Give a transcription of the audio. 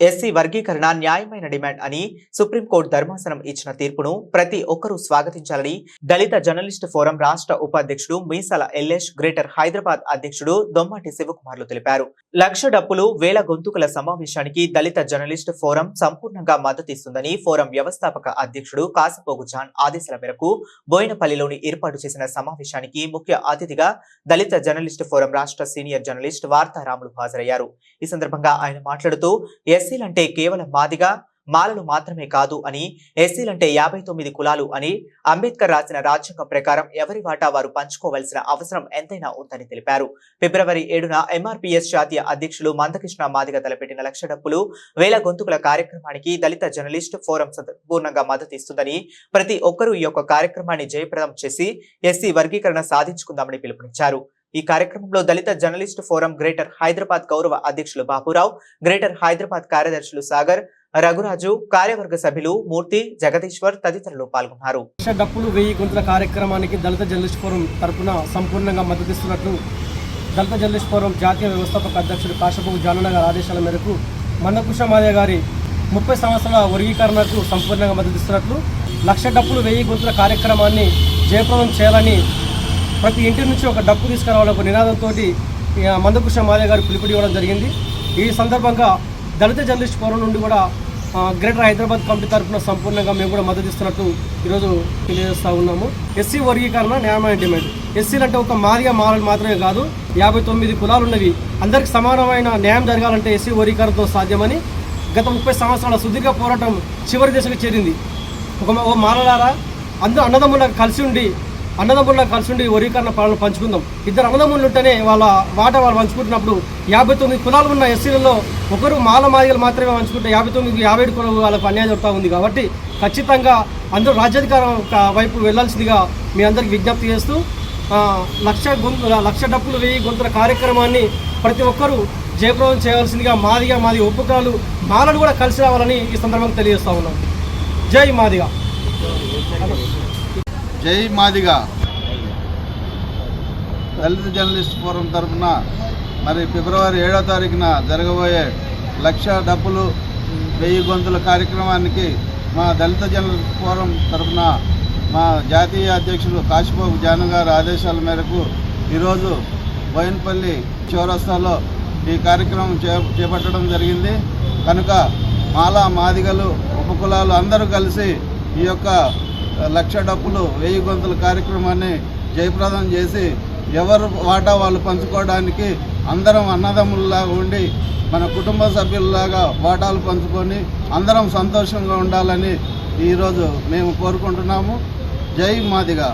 SC వర్గీకరణ న్యాయమైన demand అని సుప్రీంకోర్టు ధర్మాసనం ఇచ్చిన తీర్పును ప్రతి ఒక్కరూ స్వాగతించాలని దళిత జర్నలిస్ట్ ఫోరం రాష్ట్ర ఉపాధ్యక్షుడు మీసాల ఎల్లేష్ గ్రేటర్ హైదరాబాద్ అధ్యక్షుడు దొమ్మటి శివకుమార్లు తెలిపారు. లక్ష డప్పులు వేల గొంతుకుల సమావేశానికి దళిత జర్నలిస్ట్ ఫోరం సంపూర్ణంగా మద్దతిస్తుందని ఫోరం వ్యవస్థాపక అధ్యక్షుడు కాసపోగు జాన్ ఆదేశాల మేరకు బోయినపల్లిలోని ఏర్పాటు చేసిన సమావేశానికి ముఖ్య అతిథిగా దళిత జర్నలిస్ట్ ఫోరం రాష్ట్ర సీనియర్ జర్నలిస్ట్ వార్తారాములు హాజరయ్యారు. ఈ సందర్భంగా ఆయన మాట్లాడుతూ ఎస్సీలంటే కేవలం మాదిగా మాలలు మాత్రమే కాదు అని ఎస్సీలంటే యాభై తొమ్మిది కులాలు అని అంబేద్కర్ రాసిన రాజ్యాంగం ప్రకారం ఎవరి వాటా వారు పంచుకోవాల్సిన అవసరం ఎంతైనా ఉందని తెలిపారు. ఫిబ్రవరి ఏడున ఎంఆర్పీఎస్ జాతీయ అధ్యక్షులు మందకృష్ణ మాదిగ తలపెట్టిన లక్ష డప్పులు వేల గొంతుకుల కార్యక్రమానికి దళిత జర్నలిస్ట్ ఫోరం సంపూర్ణంగా మద్దతు ఇస్తుందని ప్రతి ఒక్కరూ ఈ యొక్క కార్యక్రమాన్ని జయప్రదం చేసి ఎస్సీ వర్గీకరణ సాధించుకుందామని పిలుపునిచ్చారు. ఈ కార్యక్రమంలో దళిత జర్నలిస్ట్ ఫోరం గ్రేటర్ హైదరాబాద్ గౌరవ అధ్యక్షులు బాపురావు గ్రేటర్ హైదరాబాద్ కార్యదర్శులు సాగర్ రఘురాజు కార్యవర్గ సభ్యులు మూర్తి జగదీశ్వర్ తదితరులు పాల్గొన్నారు. లక్ష డప్పులు వెయ్యి గుంతల కార్యక్రమానికి దళిత జర్నలిస్ట్ ఫోరం తరఫున సంపూర్ణంగా మద్దతిస్తున్నట్లు దళిత జర్నలిస్ట్ ఫోరం జాతీయ వ్యవస్థాపక అధ్యక్షుడు కాశబాబు జానుల గారి ఆదేశాల మేరకు మందకృష్ణ మాదే గారి ముప్పై సంవత్సరాల వర్గీకరణకు సంపూర్ణంగా మద్దతిస్తున్నట్లు లక్ష డప్పులు వెయ్యి గుంతల కార్యక్రమాన్ని జయప్రదం చేయాలని ప్రతి ఇంటి నుంచి ఒక డప్పు తీసుకురావాలి ఒక నినాదంతో మందకృష్ణ మాలయ్య గారు పిలుపుడి ఇవ్వడం జరిగింది. ఈ సందర్భంగా దళిత జర్నలిస్ట్ ఫోరం నుండి కూడా గ్రేటర్ హైదరాబాద్ కమిటీ తరఫున సంపూర్ణంగా మేము కూడా మద్దతు ఇస్తున్నట్టు ఈరోజు తెలియజేస్తూ ఉన్నాము. ఎస్సీ వర్గీకరణ న్యాయమైన డిమాండ్. ఎస్సీలు అంటే ఒక మాదిగా మాలలు మాత్రమే కాదు యాభై తొమ్మిది కులాలు ఉన్నవి. అందరికి సమానమైన న్యాయం జరగాలంటే ఎస్సీ వర్గీకరణతో సాధ్యమని గత ముప్పై సంవత్సరాల సుదీర్ఘ పోరాటం చివరి దశకు చేరింది. ఒక ఓ మాలలారా అందరూ అన్నదమ్ములకు కలిసి ఉండి అన్నదమ్ములకు కలిసి ఉండి వర్గీకరణ పాలన పంచుకుందాం. ఇద్దరు అన్నదమ్ములు ఉంటేనే వాళ్ళ వాట వాళ్ళు పంచుకుంటున్నప్పుడు యాభై తొమ్మిది కులాలు ఉన్న ఎస్సీలలో ఒకరు మాల మాదిగలు మాత్రమే పంచుకుంటే యాభై తొమ్మిది యాభై ఏడు కులాలు వాళ్ళకు అన్యాయం జరుగుతూ ఉంది కాబట్టి ఖచ్చితంగా అందరూ రాజ్యాధికారం వైపు వెళ్ళాల్సిందిగా మీ అందరికి విజ్ఞప్తి చేస్తూ లక్ష గొంతు లక్ష డప్పులు వెయ్యి గొంతుల కార్యక్రమాన్ని ప్రతి ఒక్కరూ జయప్రదం చేయవలసిందిగా మాదిగా మాది ఒప్పుకాలు మాలను కూడా కలిసి రావాలని ఈ సందర్భంగా తెలియజేస్తా ఉన్నాం. జై మాదిగా. జై మాదిగా. దళిత జర్నలిస్ట్ ఫోరం తరఫున మరి ఫిబ్రవరి ఏడో తారీఖున జరగబోయే లక్ష డబ్బులు వెయ్యి గొంతుల కార్యక్రమానికి మా దళిత జర్నలిస్ట్ ఫోరం తరఫున మా జాతీయ అధ్యక్షులు కాశీబాబు జాను గారి ఆదేశాల మేరకు ఈరోజు బోయినపల్లి చౌరస్తాలో ఈ కార్యక్రమం చేపట్టడం జరిగింది. కనుక మాలా మాదిగలు ఉపకులాలు అందరూ కలిసి ఈ యొక్క లక్ష డబ్బులు వెయ్యి గొంతుల కార్యక్రమాన్ని జయప్రదం చేసి ఎవరు వాటా వాళ్ళు పంచుకోవడానికి అందరం అన్నదమ్ముల్లాగా ఉండి మన కుటుంబ సభ్యుల్లాగా వాటాలు పంచుకొని అందరం సంతోషంగా ఉండాలని ఈరోజు మేము కోరుకుంటున్నాము. జై మాదిగా.